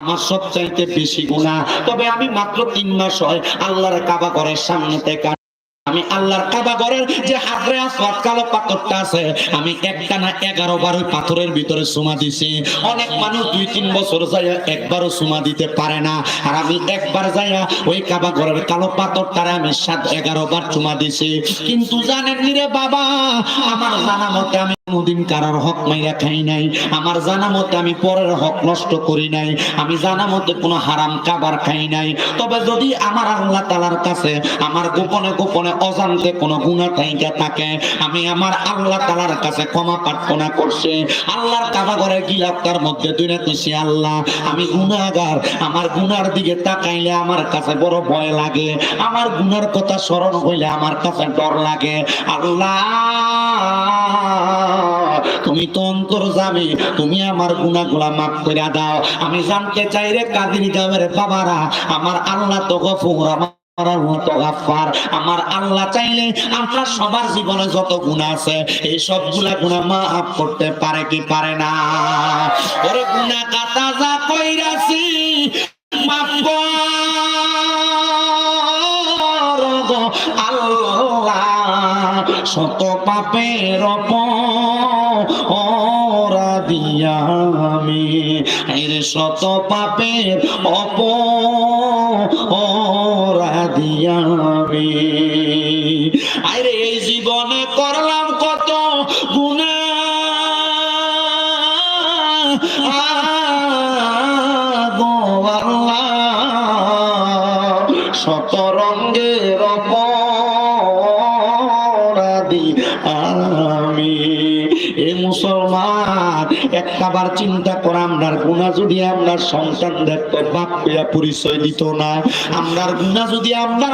আমার বেশি গুণা তবে আমি মাত্র তিন মাস হয় আল্লাহর কাবা সামনে থেকে আমি আল্লাহর কাবা যে হাজরে আসওয়াদ কালো পাথরটা আছে, আমি একটা না এগারো বার পাথরের ভিতরে সুমা দিছি। অনেক মানুষ দুই, তিন বছর যায় একবারও সুমা দিতে পারে না। আর আমি একবার যাইয়া ওই কাবা ঘরের কালো পাথরটারে আমি সাত, এগারো বার চুমা দিছি। কিন্তু জানেন রে বাবা, আমার জানা মতে আমি কোনোদিন কারোর হক মাইরা খাই নাই। আমার জানা মতে আমি পরের হক নষ্ট করি নাই। আমি জানা মতে কোনো হারাম খাই নাই। তবে যদি আমার আল্লাহ তালার কাছে আমার গোপনে গোপনে অজান্তে কোনো গুণা থাকে, আমি আমার আল্লাহ তালার কাছে ক্ষমা প্রার্থনা আল্লাহর কাবা মধ্যে আল্লাহ, আমি গুনাহগার। আমার গুনার দিকে তাকাইলে আমার কাছে বড় ভয় লাগে। আমার গুনার কথা স্মরণ হইলে আমার কাছে ডর লাগে। আল্লাহ তুমি তো অন্তর যাবে তুমি আমার গুনাহগুলা মাফ করে দাও। আমি জানতে চাই রে কাদিনী গামের বাবারা, আমার আল্লাহ তো গফুর, আমার আল্লাহ চাইলে আপনার সবার জীবনে যত গুণা আছে, এই সবগুলা গুণা মাফ করতে পারে কি পারে না। ওরে গুণা কাটা যা কইরাছি, মাফ আল্লাহ। শত পাপের ওরা দিয়া আমি এর শত পাপের অপ ওরা দিয়া আমি। আরে এই জীবনে করলাম কত গুণা। শত রঙ্গের অপরাধী আমি। এ মুসলমান, একটাবার চিন্তা করা, আমরার গুণা যদি আমরা সন্তান তো বাপ পরিচয় দিত না, আমরার গুণা যদি আমরা